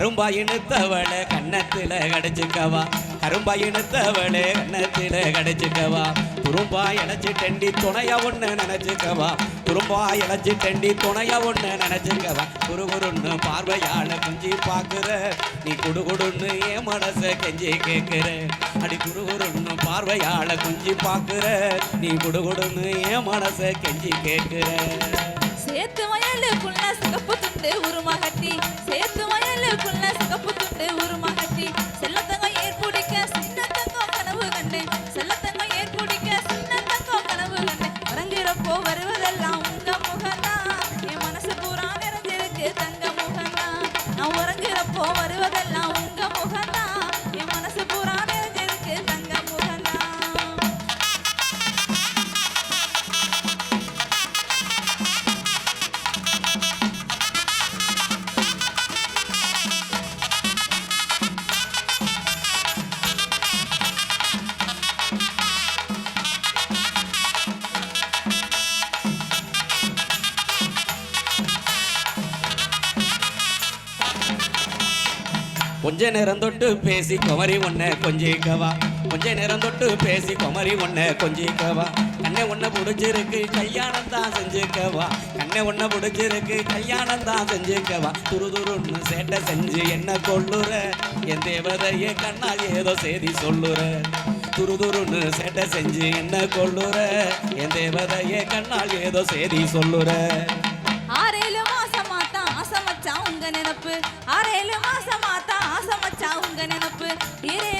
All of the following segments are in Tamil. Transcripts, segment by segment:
கரும்பா இழுத்தவளை கன்னத்துல கடிச்சுக்கவா. கரும்பா இழுத்தவளே கன்னத்துல கடிச்சுக்கவா. துரும்பா இழைச்சி டெண்டி துணையா ஒண்ணு நினைச்சுக்கவா. துரும்பா இழைச்சி டெண்டி துணையா ஒண்ணு நினைச்சுக்கவா. குறுகுறுன்னு பார்வையால குஞ்சி பாக்குற நீ குடுகுடுன்னு என் மனச கெஞ்சி கேக்குற அடி குறுகுறுன்னு பார்வையால குஞ்சி பாக்குற நீ குடுகுடுன்னு என் மனச கெஞ்சி கேக்குற சேத்து வயலுக்குள்ள சிகப்பு துண்டு உருமகட்டி. சேத்து வயலுக்குள்ள சிகப்பு துண்டு உருமகட்டி. செல்ல கொஞ்ச நேரம் தொட்டு பேசி குமரி ஒன்ன கொஞ்சிக்கவா கொஞ்ச நேரம் தொட்டு பேசி குமரி ஒன்ன கொஞ்சிக்கவா கண்ணை ஒன்ன பிடிச்சிருக்கு கல்யாணம் தான் செஞ்சுக்கவா கண்ணை ஒன்ன பிடிச்சிருக்கு கல்யாணம் தான் செஞ்சுக்கவா துரு துருன்னு சேட்டை செஞ்சு என்ன கொள்ளுற என் தேவதைய கண்ணால் ஏதோ செய்தி சொல்லுற. துரு துருன்னு சேட்டை செஞ்சு என்ன கொள்ளுற என் தேவதைய கண்ணால் ஏதோ செய்தி சொல்லுற. ஆறேழு மாசமா தான் ஆசை உங்க நினப்பு? ஆறேழு மாசமா ஆசை மச்சா உங்க நினப்பு? இரே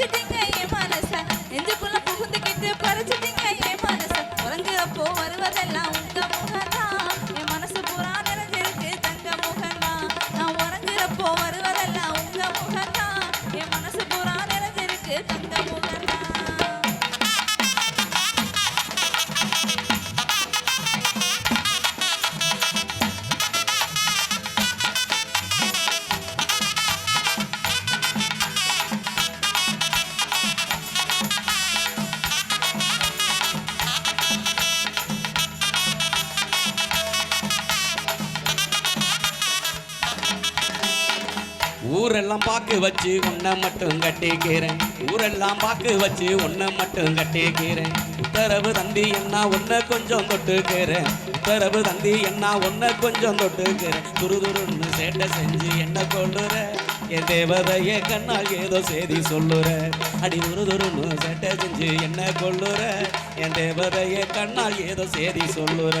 புகுந்துக்கிட்டு ஊரெல்லாம் பாக்கு வச்சு உன்னை மட்டும் கட்டிக்கிறேன். ஊரெல்லாம் பாக்கு வச்சு உன்னை மட்டும் கட்டிக்கிறேன். உத்தரவு தந்தி என்ன ஒன்றை கொஞ்சம் தொட்டுக்கிறேன். உத்தரவு தந்தி என்ன ஒன்றை கொஞ்சம் தொட்டுக்கிறேன். துரு துருன்னு சேட்டை செஞ்சு என்ன கொள்ளுற என் தேவதைய கண்ணால் ஏதோ செய்தி சொல்லுற. அடி துரு துருன்னு சேட்டை செஞ்சு என்ன கொள்ளுற என் தேவதைய கண்ணால் ஏதோ செய்தி சொல்லுற.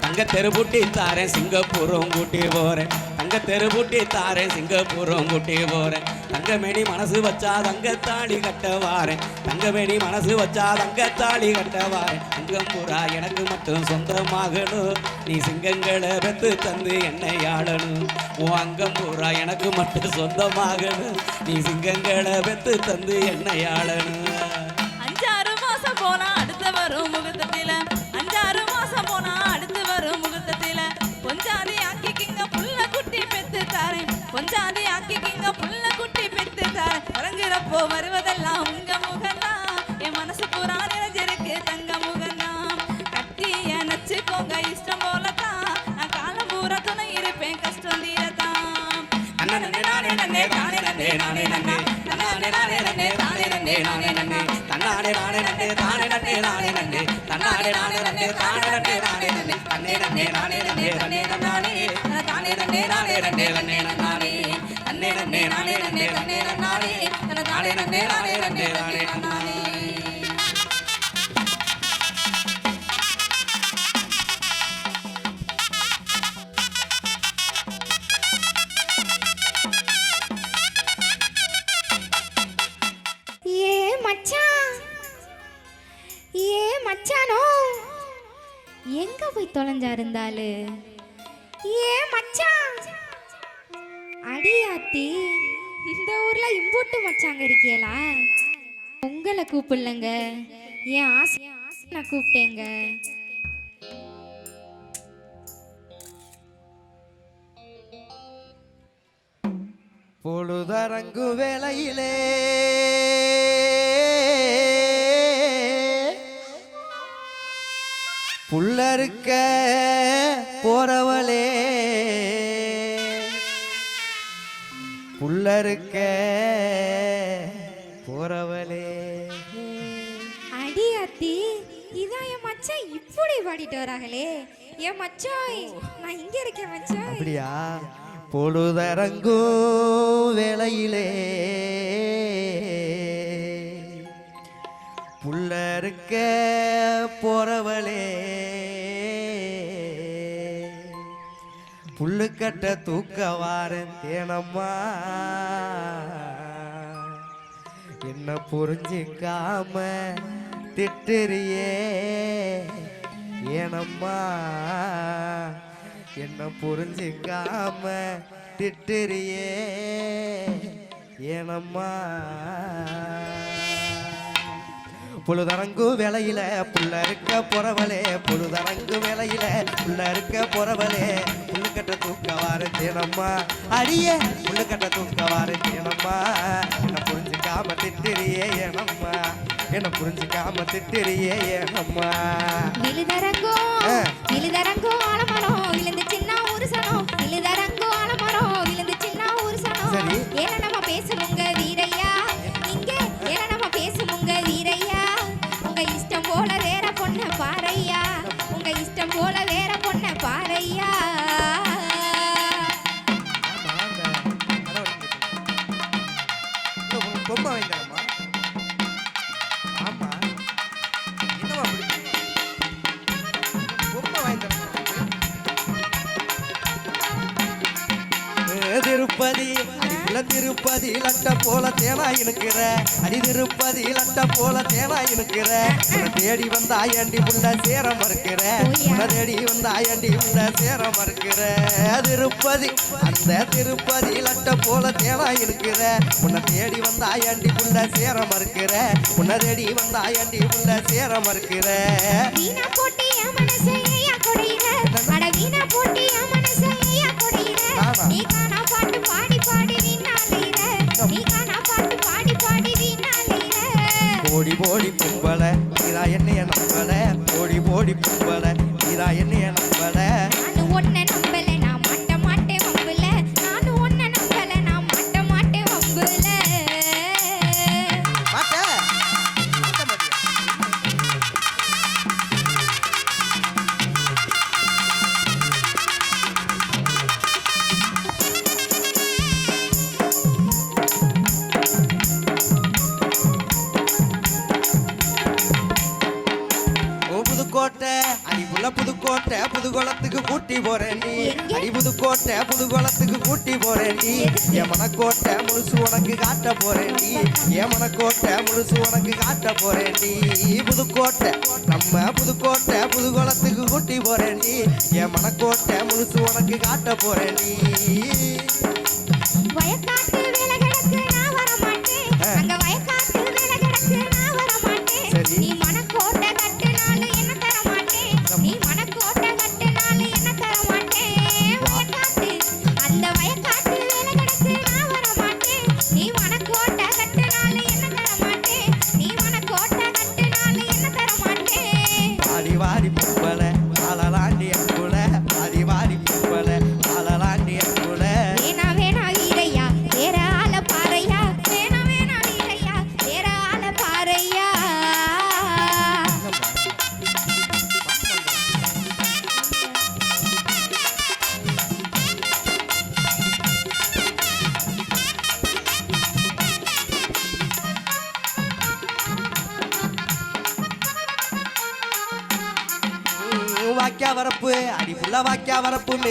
தங்க தெருபுட்டி தாரேன் சிங்கப்பூரும் கூட்டி போறேன். தங்க தெருபுட்டி தாரேன் சிங்கப்பூரும் கூட்டி போறேன். தங்கமேனி மனசு வச்சா தங்கத்தாளி கட்ட வாரேன் தங்கமேனி மனசு வச்சா தங்கத்தாளி தாலி வாரேன் அங்கம் எனக்கு மட்டும் சொந்தமாகணும். நீ சிங்கங்களை பெத்து தந்து என்னை ஆளணும். உன் அங்கம் பூரா எனக்கு மட்டும் சொந்தமாகணும் நீ சிங்கங்களை பெத்து தந்து என்னை ஆளணும். அஞ்சாறு மாசம் போனா அடுத்து வரும் முகூர்த்தத்தில. அஞ்சாறு மாசம் போனா அடுத்து வரும் முகூர்த்தத்தில. கொஞ்சாதி ஆக்கிக்கிங்க புள்ள குட்டி பெத்து தாரேன். கொஞ்சாதி ஆக்கிக்கிங்க புள்ள குட்டி பெத்து தாரேன். இறங்குறப்போ வருவதெல்லாம் நானே நானே தானே நன்னே நானே நன்னே நானே நானே நன்னே தானே நன்னே நானே நன்னே தன்னானே நானே நன்னே தானே நன்னே நானே நன்னே தன்னானே நானே நன்னே தானே நன்னே நானே நன்னே தன்னே நன்னே நானே நன்னே தன்னே நன்னானே தானே நன்னே நானே நன்னே தன்னே நன்னானே தன்னே நன்னே நானே நன்னே தன்னே நன்னானே தானே நன்னே நானே நன்னே நானே நன்னானே போய் இருந்தாலு? ஏ மச்சான் அடியாத்தி இந்த ஊர்ல இம்போட்டு மச்சாங்க இருக்கீங்களா உங்களை கூப்பிடலங்க. என் ஆசை நான் கூப்பிட்டேங்க. பொழுதரங்கு வேலையிலே புல்லறுக்க போறவளே. புல்லறுக்க போறவளே. அடியாத்தி இதான் என் மச்சான் இப்படி பாடிட்டு வராங்களே. என் மச்சாய் நான் இங்க இருக்கேன் மச்சாய். அப்படியா? பொழுதரங்கும் வேளையிலே. புல்லறுக்க போறவளே. புல்லுக்கட்ட தூக்க வாரன் தேனம்மா என்ன புரிஞ்சிக்காம திட்டுறியே? ஏனம்மா? என்ன புரிஞ்சிக்காம திட்டுறியே? ஏனம்மா? பொழுதரங்கு வேலையில புள்ள இருக்க பொறவலே பொழுதரங்கு வேலையில புள்ள இருக்க பொறவலே புல்லுக்கட்ட தூக்க வார தேனம்மா. அடியே புல்லுக்கட்ட தூக்க வார தேனம்மா. என்ன புரிஞ்சுக்காம திட்டுறியே ஏனம்மா. என்ன புரிஞ்சுக்காம திட்டுறியே ஏனம்மா. விழுதரங்கோ ஆ. விழுதரங்கோ ஆலமரம் விழுந்து திருப்பதி லட்ட போல தேனா இழுக்கிற. அடி திருப்பதி லட்ட போல தேனா இழுக்கிற. தேடி வந்த ஆயாண்டி புள்ள சேர மறுக்கிற. தேடி வந்த ஆயாண்டி புள்ள சேர மறுக்கிற. திருப்பதி அந்த திருப்பதி லட்ட போல தேனா இழுக்கிற. உன்னை தேடி வந்த ஆயாண்டி புள்ள சேர மறுக்கிற. உன்னை தேடி வந்த ஆயாண்டி புள்ள சேர மறுக்கிற. போடி போடி கும்பல நீரா என்னைய நம்பல. போடி போடி கும்பல. புதுக்கோட்டை புதுகுளத்துக்கு கூட்டி போறேன் நீ. அடி புதுக்கோட்டை புதுகுளத்துக்கு கூட்டி போறேன் நீ. என் மனக்கோட்டை முழுசு உனக்கு காட்ட போறேன்டி என் மனக்கோட்டை முழுசு உனக்கு காட்ட போறேன் நீ. புதுக்கோட்டை நம்ம புதுக்கோட்டை புதுகுளத்துக்கு கூட்டி போறேன்டி என் மனக்கோட்டை முழுசு உனக்கு காட்ட போறேன் நீ.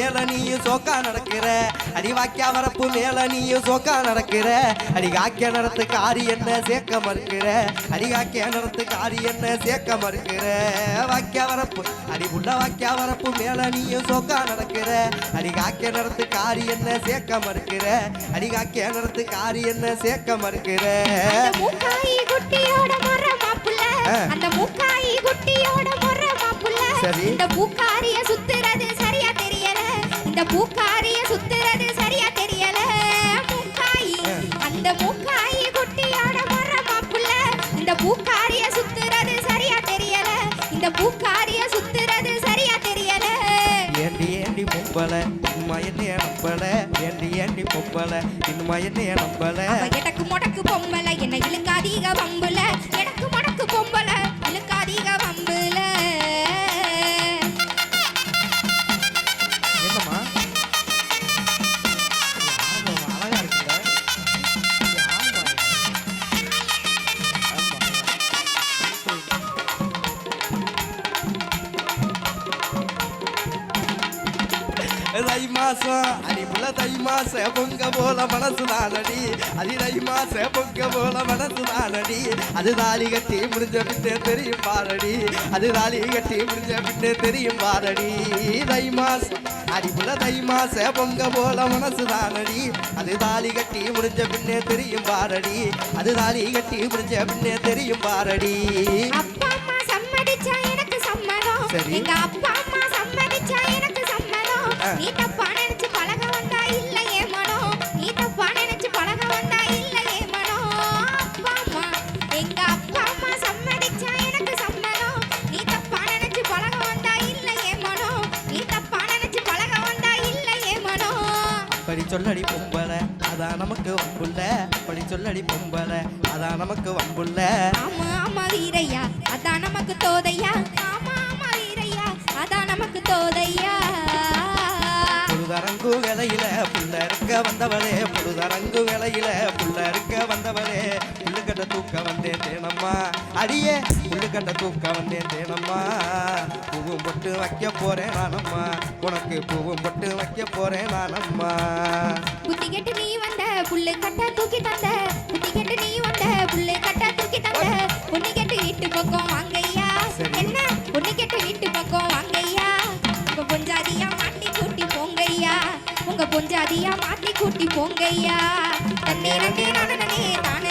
மேல நீயும் சோக்கா நடக்கிற. அடி வாக்கியா வரப்பு மேல நீயும் சோக்கா நடக்கிற. அடி காக்கிய நடத்து காரி என்ன சேர்க்க மறுக்கிற. அடி காக்கிய நடத்து காரி என்ன சேர்க்க மறுக்கிற. வாக்கியா வரப்பு அடி புள்ள வாக்கியா வரப்பு மேல நீயும் சோக்கா நடக்கிற. அடி காக்கிய நடத்து காரி என்ன சேர்க்க மறுக்கிற. அடி காக்கிய நடத்து காரி என்ன சேர்க்க மறுக்கிற. அந்த மூக்காயி குட்டியோட மொற மாப்புள்ள. இந்த பூக்காரிய சுத்துறது சரியா இந்த பூக்காரிய சுத்துறது சரியா தெரியல. மூக்காயி. அந்த மூக்காயி குட்டியோட மொற மாப்புள்ள இந்த பூக்காரிய சுத்துறது சரியா தெரியல. இந்த பூக்காரிய சுத்துறது சரியா தெரியல. ஏண்டி ஏண்டி பொம்பள இன்னுமா என்னைய நம்பல? ஏண்டி ஏண்டி பொம்பள இன்னுமா என்னைய நம்பல? எடக்கு முடக்கு பொம்பளை என்ன இழுக்காதீக வம்புல. எடக்கு பொங்க போல மனசு நானடி அடி தை மாச பொங்க போல மனசு நானடி அது தாலி கட்டி முடிஞ்ச பின்னே தெரியும் பாரடி. அது தாலி கட்டி முடிஞ்ச பின்னே தெரியும் பாரடி. தை மாசம் அடி புள்ள தை மாச பொங்க போல மனசு தானடி அது தாலி கட்டி முடிஞ்ச பின்னே தெரியும் பாரடி. அது தாலி கட்டி முடிஞ்ச பின்னே தெரியும் பாரடி. அப்பா அம்மா சம்மதிச்சா எனக்கு சம்மதம். சரி. எங்க அப்பா அம்மா சம்மதிச்சா எனக்கு சம்மதம். நீ தப்பா சொல்லடி பொம்பள. அதான் நமக்கு வம்புள்ள. படி சொல்லடி பொம்பள. அதான் நமக்கு வம்புள்ள. ஆமா ஆமா வீரையா. அதான் நமக்கு தோதையா. ஆமா ஆமா வீரையா. அதான் நமக்கு தோதையா. புழுதரங்கு வேலையில புள்ள இருக்க வந்தவளே. புழுதரங்கு வேலையில புள்ள இருக்க வந்தவளே. புள்ளுக்கட்ட தூக்க வந்தேன் தேனம்மா. அடியே புள்ளுக்கட்ட தூக்க வந்தேன் தேனம்மா பூவும் பொட்டு வைக்க போறேன் நானம்மா. உனக்கு பூவும் பொட்டு வைக்க போறேன் நானம்மா. புத்தி கெட்டு நீ வந்த புல்லு கட்ட தூக்கி தந்த. புத்தி கெட்டு நீ வந்த புல்லு கட்ட தூக்கி தந்த. பொண்ணு கெட்டு வீட்டு பக்கம் வாங்கய்யா. சரி. என்ன? பொண்ணு கெட்டு வீட்டு பக்கம் வாங்கய்யா. உங்க பொஞ்சாதியா மாட்டி கூட்டி போங்கய்யா. உங்க பொஞ்சாதியா மாட்டி கூட்டி போங்கய்யா. தண்ணே நன்னே நானே நானே.